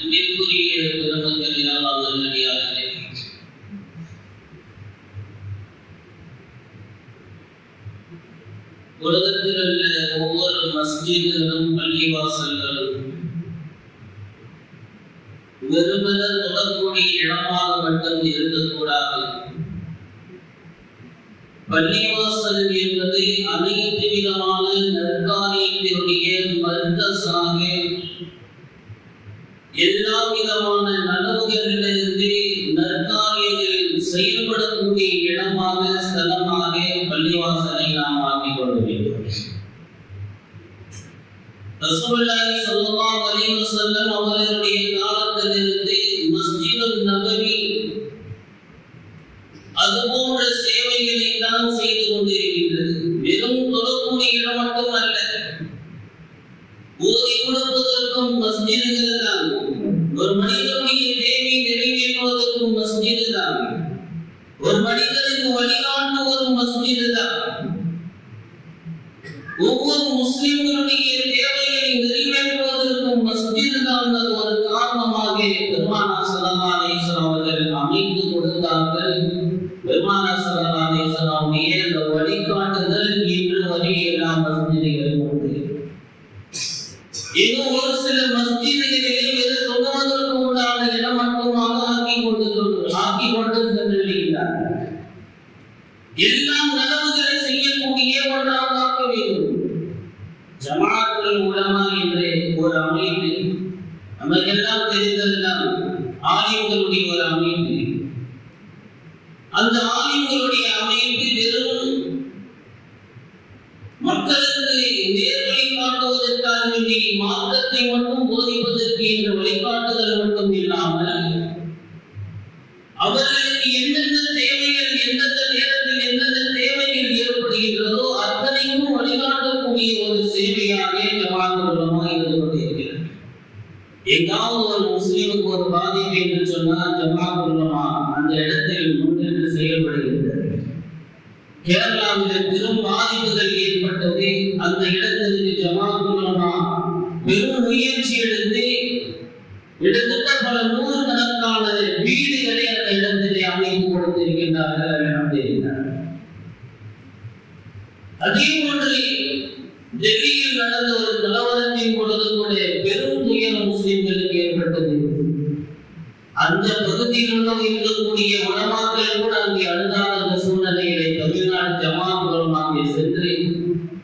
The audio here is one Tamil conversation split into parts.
அன்பிற்குரிய பெருமக்கள் அல்லாஹ் நல்லடியார்களே உலகத்தில் உள்ள ஒவ்வொரு மஸ்ஜிதுகளும் பள்ளிவாசல்களும் வெறுமன தொடக்கூடிய இடமாக மட்டும் இருக்கக்கூடாது பள்ளிவாசல் என்பது அனைத்து விதமான நற்காரியத்தினுடைய மர்க்கஸாக எல்லா விதமான நலவுகளிலிருந்து நற்காரியங்கள் செயல்படக்கூடிய இடமாக ஸ்தலமாக பள்ளிவாசலை நாம் ஆக்கிக் கொள்ள வேண்டும். ரசூலுல்லாஹி ஸல்லல்லாஹு அலைஹி வஸல்லம் அவர்களுடைய காலத்திலிருந்து மஸ்ஜிதுன் நபவி அது போன்ற சேவைகளை தான் செய்து கொண்டிருக்கின்றது வெறும் தொழக்கூடிய இடம் மட்டுமல்ல ஓதி கொடுப்பதற்கும் மஸ்ஜிதுகள் தான் ஒரு மனிதனுடைய தேவை நிறைவேற்றுவதற்கும் மஸ்ஜிது தான் ஒரு மனிதனுக்கு வழிகாட்டுவதும் மஸ்ஜிது தான் ஒவ்வொரு முஸ்லிம்களுடைய தேவைகளை நிறைவேற்றுவதற்கும் மஸ்ஜிது தான் அது ஒரு காரணமாக பெருமானா ஸல்லல்லாஹு அலைஹி வஸல்லம் அவர்கள் அமைத்து கொடுத்தார்கள் பெருமானா ஸல்லல்லாஹு அந்த வழிகாட்டுதல் இன்று வரை எல்லா மஸ்ஜிதுகளிலும் உண்டு இன்னும் ஒரு சில மஸ்ஜிதுகளிலே வெறு தொழுவதற்கு உண்டான இடம் மட்டுமாக ஆக்கி கொண்டு ஆக்கி கொண்டு சென்றிருக்கிறார். எல்லாம் நலவுகளை செய்யக்கூடிய ஒன்றாக ஆக்க வேண்டும். ஜமாத்துல் உலமா என்ற ஒரு அமைப்பு நமக்கெல்லாம் தெரிந்ததுதான் ஆலயங்களுடைய ஒரு அமைப்பு. அந்த ஆலயங்களுடைய அமைப்பு வெறும் மக்களுக்கு நேர்வழி காட்டுவதற்காக மாற்றத்தை மார்க்கத்தை மட்டும் போதிப்பதற்கு என்ற வழிகாட்டுதல் மட்டும் இல்லாமல் அவர்களுக்கு எந்தெந்த தேவைகள் எந்தெந்த நேரத்தில் எந்தெந்த தேவைகள் ஏற்படுகின்றதோ அத்தனைக்கும் வழிகாட்டக்கூடிய ஒரு சேவையாக இந்த உலமா இருந்து கொண்டிருக்கிறது. எங்காவது ஒரு முஸ்லீமுக்கு ஒரு பாதிப்பு என்று சொன்னால் ஜமாத் அந்த இடத்தில் முன்னின்று செயல்படுகின்றது கேரளாவில் பெரும் பாதிப்புகள் ஏற்பட்டது. அந்த இடத்திற்கு ஜமாத்துலமா பெரும் முயற்சி எடுத்து கிட்டத்தட்ட பல நூறு கணக்கான வீடுகளை அந்த இடத்திலே அமைத்து கொடுத்திருக்கின்றார்கள் அல்ஹம்துலில்லாஹ். அதே போன்று டெல்லியில் நடந்த ஒரு கலவரத்தின் பொழுது கூட பெரும் துயரம் முஸ்லிம்களுக்கு ஏற்பட்டது. அந்த பகுதியில் உள்ள இருக்கக்கூடிய உலமாக்கள் கூட அங்கே அழுதாத அந்த சூழ்நிலைகளை தமிழ்நாடு ஜமாத் உலமாக்கை சென்று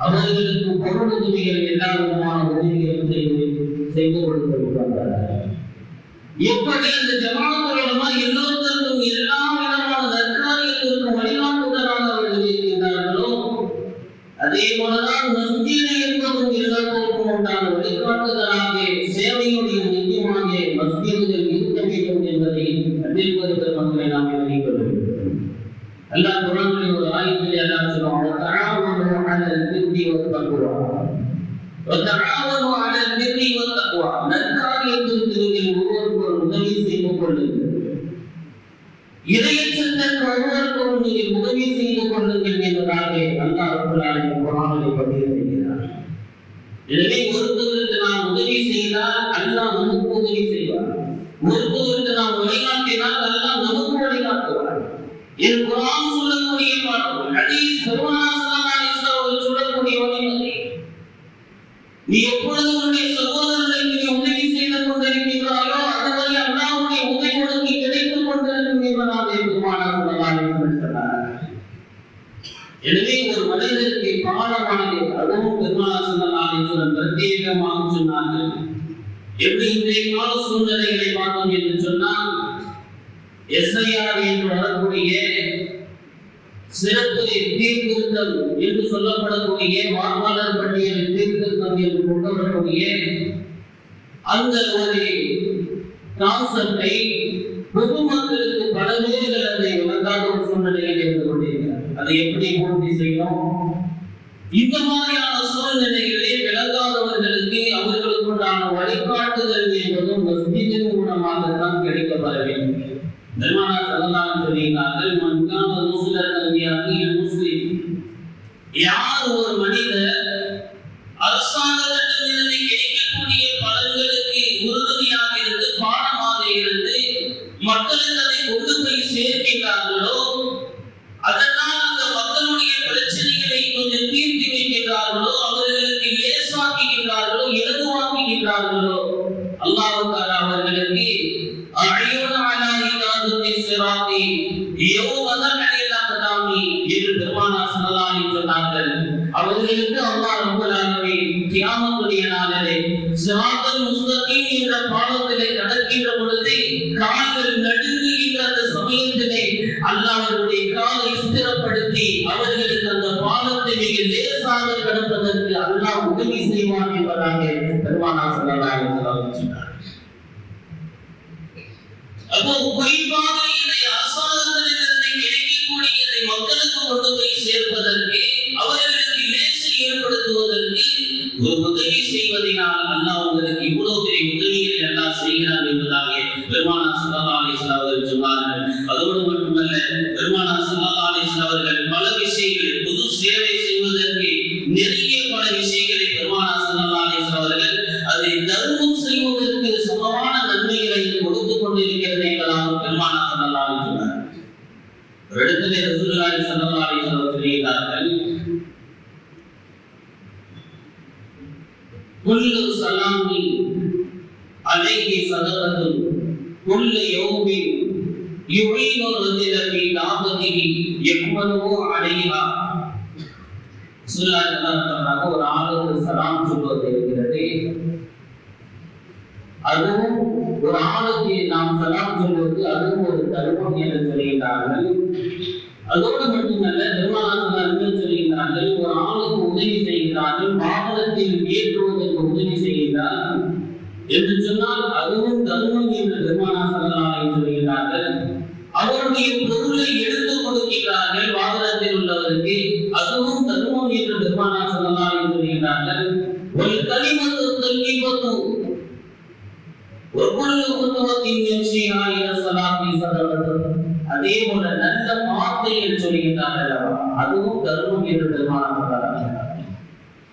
அவர்களுக்கு பொருள் உதவிகள் எல்லா விதமான உதவிகளும் செய்து செய்து கொடுத்திருக்கிறார்கள் எப்படி அந்த ஜமாத்துலமா எல்லோருக்கும் எல்லா விதமான நற்காரியங்களுக்கும் வழிகாட்டுதலாக அவர்கள் இருக்கின்றார்களோ அதே போலதான் மஸ்ஜிது என்பதும் எல்லாருக்கும் உண்டான வழிகாட்டுதலாக சேவையுடைய முக்கியமாக மஸ்ஜிதுகள் இருக்க வேண்டும் என்பதை அன்பிற்குரிய மக்களை நாம் அறிவிக்க வேண்டும் அல்லாஹ் குரானில் ஒரு ஆயத்தில் எல்லாம் சொல்லுவாங்க தஆவனு அலல் பிர்ரி வத் தக்வா وتعاونوا على البر والتقوى நற்காரியத்திற்கு நீங்கள் ஒருவருக்கொரு உதவி செய்து கொள்ளுங்கள் இறையச்சத்திற்கு ஒருவருக்கொரு நீங்கள் உதவி செய்து கொள்ளுங்கள் என்பதாக அல்லாஹ் ரப்பல் ஆலமீன் குர்ஆனிலே பதிவு செய்கிறார் எனவே ஒருத்தருக்கு நாம் உதவி செய்தால் அல்லாஹ் நமக்கு உதவி செய்வார் ஒருத்தருக்கு நாம் வழிகாட்டினால் அல்லாஹ் நமக்கு வழிகாட்டுவார் என் குர்ஆன் சொல்லக்கூடிய பாடம் ஹதீஸ் பெருமானார் நீ எப்பொழுது உன்னுடைய சகோதரர்களுக்கு நீ உதவி செய்து கொண்டிருக்கிறாயோ அதுவரை அல்லாஹ்வுடைய உதவி உனக்கு கிடைத்துக் கொண்டிருக்கும் என்பதாக சொன்னார் எனவே ஒரு மனிதனுக்கு பாடமானது அதுவும் பெருமானார் ஸல்லல்லாஹு பிரத்யேகமாக சொன்னார்கள். எப்படி இன்றைய கால சூழ்நிலைகளை பார்த்தோம் என்று சொன்னால் எஸ்ஐஆர் என்று வரக்கூடிய சிறப்பு தீர்த்திருத்தம் என்று சொல்லப்படக்கூடிய வாக்காளர் பட்டியல் தீர்த்திருத்தம் என்று கொண்டு வரக்கூடிய அந்த ஒரு கான்செப்டை பொதுமக்களுக்கு பல பேர்கள் அதை விளங்காத ஒரு சூழ்நிலையில் இருந்து கொண்டிருக்கிறார். அதை எப்படி பூர்த்தி செய்யணும்? இந்த மாதிரியான சூழ்நிலைகளிலே விளங்காதவர்களுக்கு அவர்களுக்குண்டான வழிகாட்டுதல் என்பதும் மஸ்ஜிதின் மூலமாகத்தான் கிடைக்கப்பட வேண்டும். பெருமானார் ஸல்லல்லாஹு சொல்லியிருந்தார்கள் மன் யார் ஒரு அவர்களுடைய காலை ஸ்திரப்படுத்தி அவர்களுக்கு அந்த பாலத்தை மிக லேசாக கடப்பதற்கு அல்லாஹ் உதவி செய்வான் என்பதாக பெருமானா சொல்லலாம் அலைஹி சொன்னார். அப்போ குறிப்பாக இதை அரசாங்கத்திலிருந்து கிடைக்கக்கூடிய இதை மக்களுக்கு கொண்டு போய் சேர்ப்பதற்கு அவர்களுக்கு லேசை ஏற்படுத்துவதற்கு ஒரு என்பதாக பெருமானா சல்லா அலிஸ்லா அவர்கள் சொன்னார்கள். அதோடு மட்டுமல்ல பெருமானா சல்லா அலிஸ்லா அவர்கள் பல விஷயங்கள் பொது சேவை செய்வதற்கு நிறைய பல விஷயங்களை பெருமானா சல்லா அலிஸ்லா அவர்கள் அதை தர்மம் செய்வதற்கு சமமான நன்மைகளை கொடுத்து கொண்டிருக்கிறது என்பதாக பெருமானா சல்லா அலி சொன்னார் ஒரு இடத்திலே ரசூலுல்லாஹி ஸல்லல்லாஹு அலைஹி வஸல்லம் சொல்கிறார்கள் குல்லு சலாமி அலைஹி சதகத்துன் كل يوم يعين الرجل في தாபதிஹி யக்மனு عليها. ஒரு ஆளுக்கு சலாம் சொல்வது இருக்கிறது. அதுவும் ஒரு ஆளுக்கு நாம் சலாம் சொல்வது அதுவும் ஒரு தர்மம் என்று சொல்கிறார்கள். அதோடு மட்டுமல்ல பெருமானார்கள் சொல்கிறார்கள் ஒரு ஆளுக்கு உதவி செய்கிறார்கள் வாகனத்தில் ஏற்றுவதற்கு உதவி செய்கிறார் என்று சொன்னால் அதுவும் தர்மம் என்று பெருமானார் சொல்கிறார்கள். அவருடைய பொருளை எடுத்து கொடுக்கிறார்கள் வாகனத்தில் உள்ளவருக்கு. அதுவும் தர்மம் என்று பெருமானார் சொல்கிறார்கள். ஒரு களிமத்து தங்கிபத்து ஒவ்வொரு குத்துவத்தின் நிச்சயா இல சலாத்தி சதவத்து அதே போல நல்ல வார்த்தைகள் சொல்கின்றார்கள் அதுவும் தர்மம் என்று பெருமானார் சொல்றார்கள் ஒரு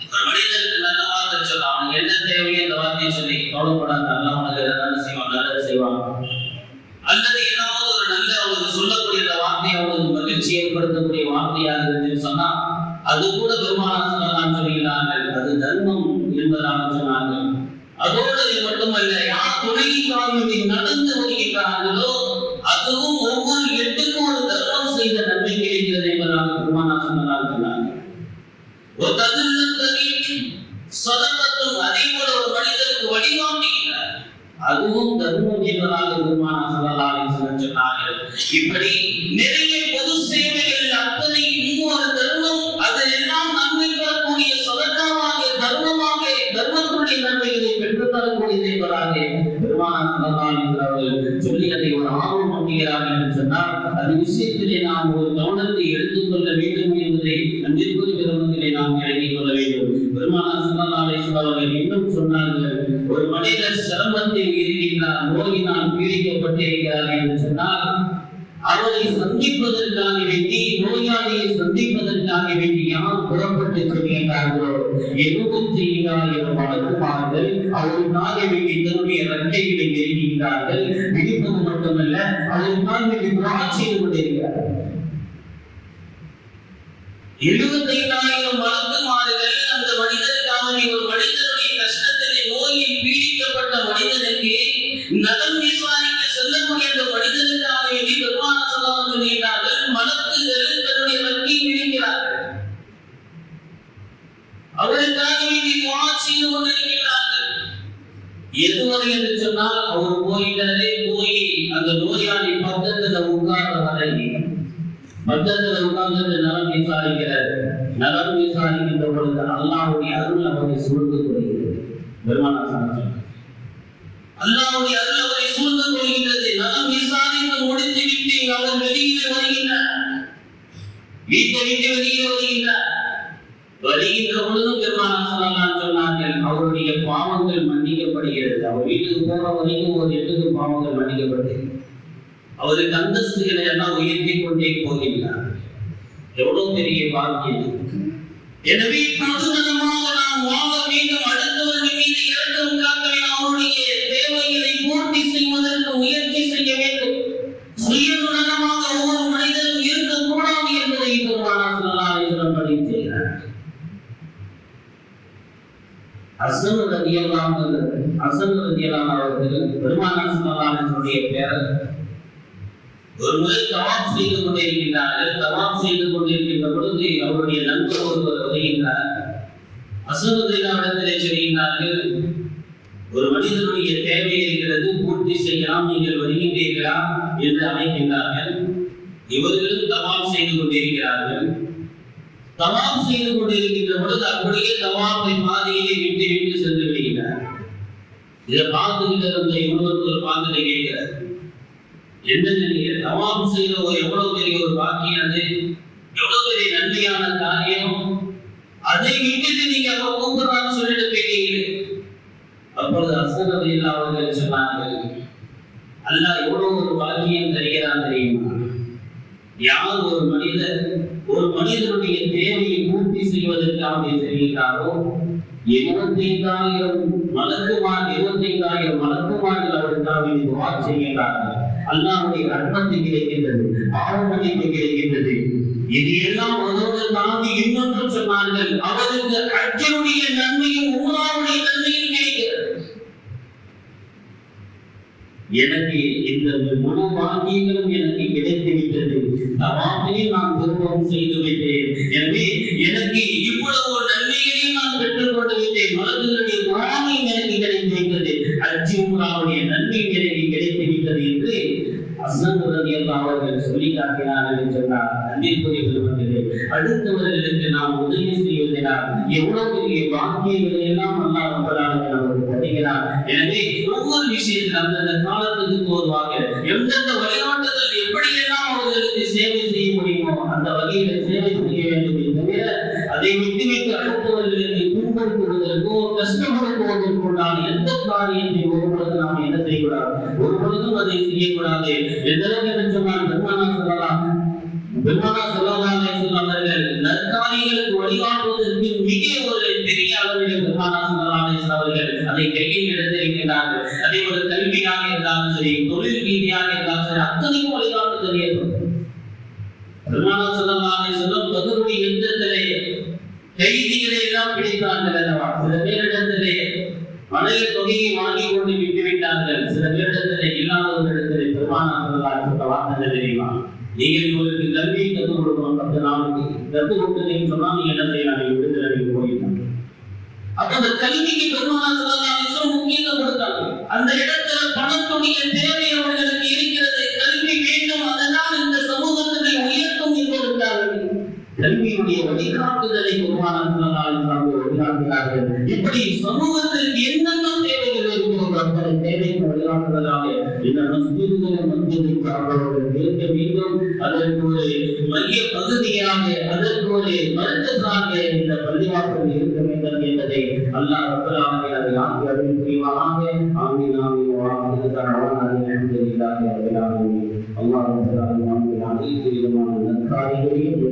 மனிதனுக்கு நல்ல வார்த்தை சொல்ல அவனுக்கு என்ன தேவையோ அந்த வார்த்தையை சொல்லி கவலைப்படாத நல்ல உனக்கு நல்லது செய்வான் நல்லது செய்வான். அல்லது ஏதாவது ஒரு நல்ல அவனுக்கு சொல்லக்கூடிய அந்த வார்த்தை அவனுக்கு மகிழ்ச்சி ஏற்படுத்தக்கூடிய வார்த்தையாக இருந்துன்னு சொன்னா அது கூட பெருமானார் சொல்லலாம் சொல்கிறார்கள் அது தர்மம் என்பதாக சொன்னார்கள். அதோடு இது மட்டுமல்ல யார் துணையில்லாமல் நடந்து வருகின்றார்களோ அதுவும் ஒவ்வொரு எட்டுக்கும் ஒரு தர்மம் செய்த நன்மை கிடைக்கிறது என்பதாக பெருமானார் சொன்னதாக சொன்னார்கள் ஒரு தகுந்தரி சதகத்தும் அதே ஒரு மனிதனுக்கு வழிகாட்டுகிறார் அதுவும் தர்மம் என்பதாக பெருமான ஸல்லல்லாஹு சொன்னார்கள். இப்படி நிறைய பொது சேவைகள் அத்தனையும் ஒரு தர்மம் அதெல்லாம் நன்மை பெறக்கூடிய சதக்காவாக தர்மமாக தர்மத்துடைய நன்மைகளை பெற்று தரக்கூடிய என்பதாக பெருமான ஸல்லல்லாஹு அவர்கள் சொல்லி அதை ஒரு ஆர்வம் பண்ணுகிறார்கள் என்று சொன்னால் அது விஷயத்திலே நாம் ஒரு கவனத்தை எடுத்துக்கொள்ள வேண்டும் என்பதை அன்பிற்குரிய பெருமக்களை நாம் இறங்கிக் கொள்ள வேண்டும் இன்னும் சொன்னார்கள் ஒரு மனிதர் சிரமத்தில் இருக்கின்றார் நோயினால் பீடிக்கப்பட்டிருக்கிறார் என்று சொன்னால் அவரை சந்திப்பதற்காக வேண்டி நோயாளியை சந்திப்பதற்காக வேண்டி யார் புறப்பட்டு செல்கின்றார்களோ எழுபத்தி ஈராயிரம் வழக்குமார்கள் அவருக்காக வேண்டி தன்னுடைய ரட்டைகளை நெருங்குகிறார்கள் விழிப்பது மட்டுமல்ல அவருக்காக வேண்டி புராட்சியில் கொண்டிருக்கிறார்கள் எழுபத்தைந்தாயிரம் வழக்குமாறுகள் அந்த மனிதனுக்காக ஒரு மனிதனுடைய கஷ்டத்திலே நோயில் பீடிக்கப்பட்ட மனிதனுக்கு நலம் விசாரிக்க செல்லக்கூடிய அந்த மனிதன் வேண்டி பெருமான சொல்லலாம் சொல்கிறார்கள் மலக்குகள் தன்னுடைய வங்கியை விடுகிறார்கள் அவருக்காக வேண்டி துவா செய்து கொண்டிருக்கிறார்கள் எதுவரை என்று சொன்னால் அவர் போயிட்டாரே போய் அந்த நோயாளி பக்கத்துல உட்கார்ற வரை பக்கத்துல உட்கார்ந்து நலம் விசாரிக்கிறார் நலம் விசாரிக்கின்ற பொழுது அல்லாஹ்வுடைய அருள் அவரை சூழ்ந்து கொள்கிறது. பெருமானா சொன்னார் அல்லாஹ்வுடைய அருள் அவரை சூழ்ந்து கொள்கின்றது. நாம் விசாரித்து முடித்து விட்டு அவர் வெளியில் வருகின்றார். வீட்டை விட்டு வெளியில் வருகின்றார். வருகின்ற பொழுதும் பெருமானா சொல்லலாம் சொன்னார்கள் அவருடைய பாவங்கள் மன்னிக்கப்படுகிறது. அவர் வீட்டுக்கு போற வரைக்கும் ஒரு எட்டுக்கு பாவங்கள் மன்னிக்கப்படுகிறது அவருக்கு அந்தஸ்துகளை எல்லாம் உயர்த்தி கொண்டே போகின்றார். எவ்வளவு பெரிய பாக்கியம். எனவே பொதுநலமாக நாம் வாழ வேண்டும். அடுத்தவர்கள் மீது இரக்கம் காக்க அவருடைய தேவைகளை பூர்த்தி செய்வதற்கு முயற்சி செய்ய வேண்டும். சுயநலமாக ஒவ்வொரு மனிதனும் இருக்கக்கூடாது என்பதை பெருமானார் ஸல்லல்லாஹு அலைஹி பதிவு செய்கிறார் அசன் ரதியல்லாஹு அசன் ரதியல்லாஹு அவர்கள் பெருமானார் ஸல்லல்லாஹு என்னுடைய ஒரு முறை தவாப் செய்து கொண்டிருக்கின்றார்கள். தவாப் செய்து கொண்டிருக்கின்ற பொழுது அவருடைய நண்பர் ஒருவர் வருகின்றார். அசதுல்லாவிடத்திலே சொல்கின்றார்கள் ஒரு மனிதனுடைய தேவை இருக்கிறது பூர்த்தி செய்யலாம் நீங்கள் வருகின்றீர்களா? என்று அழைக்கின்றார்கள். இவர்களும் தவாப் செய்து கொண்டிருக்கிறார்கள். தவாப் செய்து கொண்டிருக்கின்ற பொழுது அப்படியே தவாப்பை பாதையிலே விட்டு விட்டு சென்று விடுகிறார் இதை பார்த்துக்கிட்டு இருந்த இன்னொருத்தர் பார்த்துட்டு கேட்கிறார். என்ன நீங்க தவாப் செய்த எவ்வளவு பெரிய ஒரு பாக்கியம் அது? எவ்வளவு பெரிய நன்மையான காரியம்? அதை விட்டுட்டு நீங்க அவ கூப்பிடுறான்னு சொல்லிட்டு போயிட்டீங்க அப்பொழுது அசரது அவர்கள் சொன்னார்கள் அல்லாஹ் எவ்வளவு ஒரு பாக்கியம் தருகிறான் தெரியுமா? யார் ஒரு மனிதர் ஒரு மனிதனுடைய தேவையை பூர்த்தி செய்வதற்காக செய்கிறாரோ? இருபத்தைந்தாயிரம் மலக்குமார் இருபத்தைந்தாயிரம் மலக்குமார்கள் அவருக்காக துவா செய்கிறார்கள். அல்லாஹ்வுடைய ரத்னத்து கிடைக்கின்றது ஆரோக்கியத்தை கிடைக்கின்றது இது எல்லாம் அதோடு தாண்டி இன்னொன்றும் சொன்னார்கள். அவருக்கு அஜனுடைய நன்மையும் உமராவுடைய நன்மையும் கிடைக்கிறது எனக்கு இந்த முழு பாக்கியங்களும் எனக்கு கிடைத்துவிட்டது. தவாப்பையும் நான் திரும்பவும் செய்து விட்டேன். எனவே எனக்கு இவ்வளவு நன்மைகளையும் நான் பெற்றுக் கொண்டு விட்டேன். மலக்குகளுடைய குரானையும் எனக்கு கிடைத்து விட்டது அஜி உமராவுடைய நன்மை எனக்கு கிடைத்து அசன் ரலியல்லாஹு அவர்கள் அன்பிற்குரிய பெருமக்களே அடுத்தவர்களுக்கு நாம் உதவி செய்வதனால் எவ்வளவு பெரிய பாக்கியங்களை எல்லாம் அல்லாஹ் ரப்பலாக நமக்கு தருகிறார். எனவே ஒவ்வொரு விஷயத்தில் அந்தந்த காலத்துக்கு தோதுவாக எந்தெந்த வழிகாட்டுதல் எப்படியெல்லாம் அவர்களுக்கு சேவை செய்ய முடியுமோ அந்த வகையில சேவை செய்ய வேண்டும் தவிர அதை விட்டுவிட்டு அடுத்தவர்களுக்கு துன்புறுத்துவதற்கோ கஷ்டப்படுத்துவதற்குண்டான எந்த காரியத்தை ஒருபொழுது நாம் என்ன செய்யக்கூடாது? ஒருபொழுதும் அதை செய்யக்கூடாது. எதற்கு அளவுக்கு என்று சொன்னால் பெருமானா சொல்லலாம் பெருமானா சொல்லலாம் நற்காரியங்களுக்கு வழிகாட்டுவதற்கு மிக ஒரு பெரிய அளவில் பெருமானா அவர்கள் அதை கையில் எடுத்திருக்கிறார்கள் அதே ஒரு கல்வியாக இருந்தாலும் சரி தொழில் ரீதியாக இருந்தாலும் சரி அத்தனையும் வழிகாட்டுதல் ஏற்படும் பெருமானா சொல்லலாம் சொல்லும் யுத்தத்திலே கைதிகளை எல்லாம் பிடித்தார்கள் அல்லவா? சில பேரிடத்திலே மனைவி தொகையை வாங்கி கொண்டு விட்டு விட்டார்கள். சில பேரிடத்திலே இல்லாதவர்களிடத்திலே பெருமானா சொல்லலாம் சொல்ல வார்த்தை தெரியுமா? நீங்கள் இவருக்கு கல்வியை கற்றுக் கொடுக்கணும் பத்து நாளுக்கு. கற்றுக் கொடுத்தீங்கன்னு சொன்னா நீங்க என்ன செய்யலாம்? நீங்க விடுதலை நீங்க அப்ப அந்த கல்விக்கு முக்கியத்துவம் கொடுத்தாங்க. அந்த இடத்துல பணத்துடைய தேவை அவர்களுக்கு இருக்கிறது கல்வி வேண்டும். அதனால் இந்த சமூகத்தை உயர்த்தும் என்பதற்காக கல்வியுடைய வழிகாட்டுதலை பெருமானார் வழிகாட்டுகிறார்கள் இப்படி சமூகத்திற்கு என்னென்ன தேவைகள் இருக்கிறதோ அத்தனை தேவைக்கு வழிகாட்டுதலாக இந்த அவர்கள் மீண்டும் அதற்கு ஒரு மைய பகுதியாக அதற்கு ஒரு மருத்துவராக இந்த பள்ளிவாசல் இருக்க வேண்டும் என்பதை அல்லாஹ் ரப்பலாக அதை ஆக்கி அருள் புரிவானாக. ஆமீன் ஆமீன் வாஹிது தரவான அல்ஹம்துலில்லாஹி ரப்பில் ஆலமீன். அல்லாஹ் அனைத்து விதமான நற்காரியங்களையும்